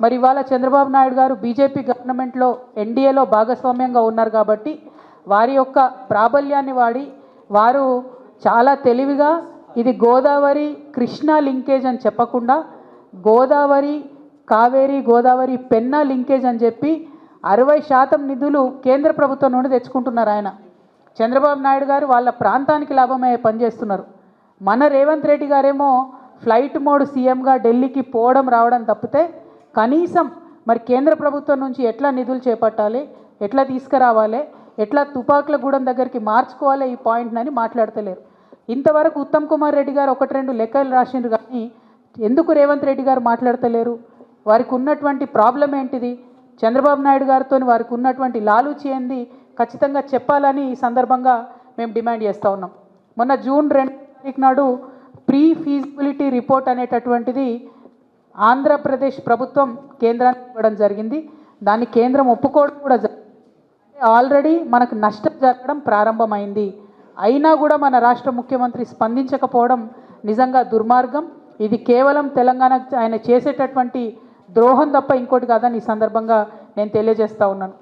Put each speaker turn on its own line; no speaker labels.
మరి ఇవాళ చంద్రబాబు నాయుడు గారు బీజేపీ గవర్నమెంట్లో ఎన్డీఏలో భాగస్వామ్యంగా ఉన్నారు కాబట్టి వారి యొక్క ప్రాబల్యాన్ని వాడి వారు చాలా తెలివిగా ఇది గోదావరి కృష్ణా లింకేజ్ అని చెప్పకుండా గోదావరి కావేరి గోదావరి పెన్నా లింకేజ్ అని చెప్పి అరవై శాతం నిధులు కేంద్ర ప్రభుత్వం నుండి తెచ్చుకుంటున్నారు ఆయన. చంద్రబాబు నాయుడు గారు వాళ్ళ ప్రాంతానికి లాభమయ్యే పని చేస్తున్నారు. మన రేవంత్ రెడ్డి గారేమో ఫ్లైట్ మోడ్ సీఎంగా ఢిల్లీకి పోవడం రావడం తప్పితే కనీసం మరి కేంద్ర ప్రభుత్వం నుంచి ఎట్లా నిధులు చేపట్టాలి ఎట్లా తీసుకురావాలి ఎట్లా తుపాకుల గూడెం దగ్గరికి మార్చుకోవాలి ఈ పాయింట్ని అని మాట్లాడతలేరు. ఇంతవరకు ఉత్తమ్ కుమార్ రెడ్డి గారు ఒకటి రెండు లెక్కలు రాసిండ్రు కానీ ఎందుకు రేవంత్ రెడ్డి గారు మాట్లాడతలేరు? వారికి ఉన్నటువంటి ప్రాబ్లం ఏంటిది? చంద్రబాబు నాయుడు గారితో వారికి ఉన్నటువంటి లాలూచి ఏంది? ఖచ్చితంగా చెప్పాలని ఈ సందర్భంగా మేము డిమాండ్ చేస్తూ ఉన్నాం. మొన్న జూన్ రెండు తారీఖు నాడు ప్రీ ఫీజిబిలిటీ రిపోర్ట్ అనేటటువంటిది ఆంధ్రప్రదేశ్ ప్రభుత్వం కేంద్రానికి ఇవ్వడం జరిగింది. దాన్ని కేంద్రం ఒప్పుకోవడం కూడా జరిగింది ఆల్రెడీ మనకు నష్టం జరగడం ప్రారంభమైంది. అయినా కూడా మన రాష్ట్ర ముఖ్యమంత్రి స్పందించకపోవడం నిజంగా దుర్మార్గం. ఇది కేవలం తెలంగాణకు ఆయన చేసేటటువంటి ద్రోహం తప్ప ఇంకోటి కాదని ఈ సందర్భంగా నేను తెలియజేస్తా ఉన్నాను.